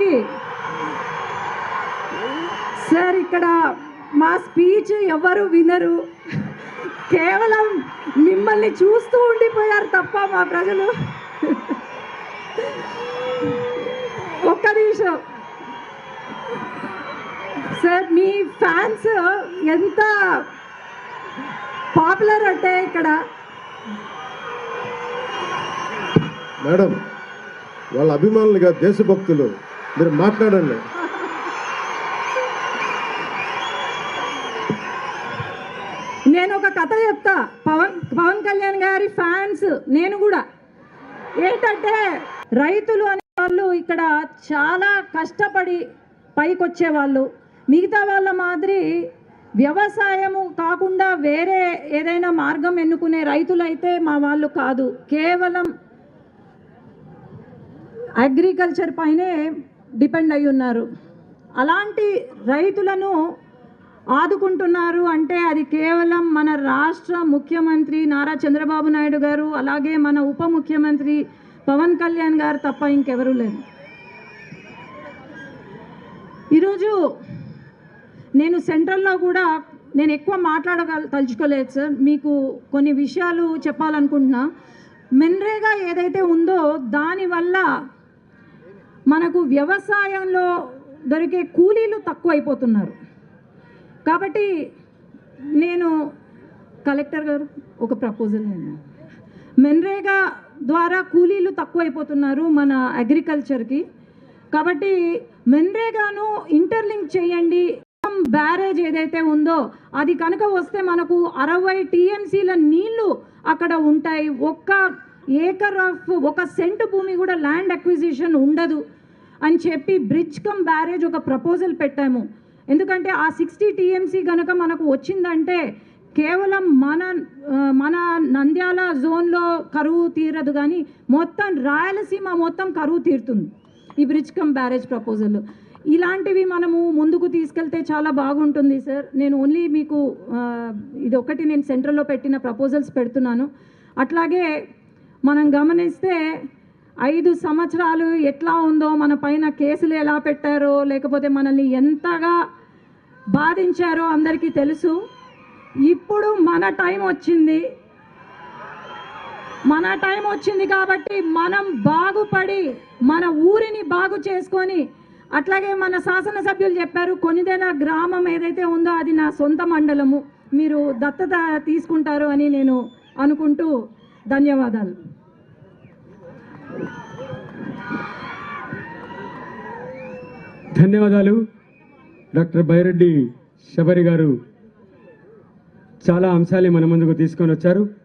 కి సార్ ఇక్కడ మా స్పీచ్ ఎవరు వినరు. కేవలం మిమ్మల్ని చూస్తూ ఉండిపోయారు తప్ప మా ప్రజలు. ఒక్క నిమిషం. సార్ మీ ఫ్యాన్స్ ఎంత పాపులర్ అంటే ఇక్కడ? మేడం వాళ్ళ అభిమానులుగా దేశభక్తులు మీరు మాట్లాడండి. నేను ఒక కథ చెప్తా. పవన్ పవన్ కళ్యాణ్ గారి ఫ్యాన్స్ నేను కూడా. ఏంటంటే రైతులు అనే వాళ్ళు ఇక్కడ చాలా కష్టపడి పైకి వచ్చేవాళ్ళు మిగతా వాళ్ళ మాదిరి వ్యవసాయము కాకుండా వేరే ఏదైనా మార్గం ఎన్నుకునే రైతులైతే మా వాళ్ళు కాదు. కేవలం అగ్రికల్చర్ పైనే డిపెండ్ అయి ఉన్నారు. అలాంటి రైతులను ఆదుకుంటున్నారు అంటే అది కేవలం మన రాష్ట్ర ముఖ్యమంత్రి నారా చంద్రబాబు నాయుడు గారు అలాగే మన ఉప ముఖ్యమంత్రి పవన్ కళ్యాణ్ గారు తప్ప ఇంకెవరూ లేరు. ఈరోజు నేను సెంట్రల్లో కూడా నేను ఎక్కువ మాట్లాడగల తలుచుకోలేదు సార్. మీకు కొన్ని విషయాలు చెప్పాలనుకుంటున్నా. మెన్రేగా ఏదైతే ఉందో దానివల్ల మనకు వ్యవసాయంలో దొరికే కూలీలు తక్కువైపోతున్నారు. కాబట్టి నేను కలెక్టర్ గారు ఒక ప్రపోజల్ నేను. మెన్రేగా ద్వారా కూలీలు తక్కువైపోతున్నారు మన అగ్రికల్చర్కి. కాబట్టి మెన్రేగాను ఇంటర్లింక్ చేయండి. బ్యారేజ్ ఏదైతే ఉందో అది కనుక వస్తే మనకు అరవై టీఎంసీల నీళ్ళు అక్కడ ఉంటాయి. ఒక్క ఏకర్ ఆఫ్ ఒక సెంటు భూమి కూడా ల్యాండ్ అక్విజిషన్ ఉండదు. అని చెప్పి బ్రిడ్జ్ కమ్ బ్యారేజ్ ఒక ప్రపోజల్ పెట్టాము. ఎందుకంటే ఆ సిక్స్టీ టీఎంసీ కనుక మనకు వచ్చిందంటే కేవలం మన మన నంద్యాల జోన్లో కరువు తీరదు కానీ మొత్తం రాయలసీమ మొత్తం కరువు తీరుతుంది ఈ బ్రిడ్జ్ కమ్ బ్యారేజ్ ప్రపోజల్ ఇలాంటివి మనము ముందుకు తీసుకెళ్తే చాలా బాగుంటుంది సార్. నేను ఓన్లీ మీకు ఇది ఒకటి నేను సెంట్రల్లో పెట్టిన ప్రపోజల్స్ పెడుతున్నాను. అట్లాగే మనం గమనిస్తే ఐదు సంవత్సరాలు ఎట్లా ఉందో మన పైన కేసులు ఎలా పెట్టారో లేకపోతే మనల్ని ఎంతగా బాధించారో అందరికీ తెలుసు. ఇప్పుడు మన టైం వచ్చింది. మన టైం వచ్చింది కాబట్టి మనం బాగుపడి మన ఊరిని బాగు చేసుకొని అట్లాగే మన శాసనసభ్యులు చెప్పారు కొనిదెల గ్రామం ఏదైతే ఉందో అది నా సొంత మండలము. మీరు దత్తత తీసుకుంటారు అని నేను అనుకుంటూ ధన్యవాదాలు. ధన్యవాదాలు. డాక్టర్ బైరెడ్డి శబరి గారు చాలా అంశాలు మన ముందుకు తీసుకొని వచ్చారు.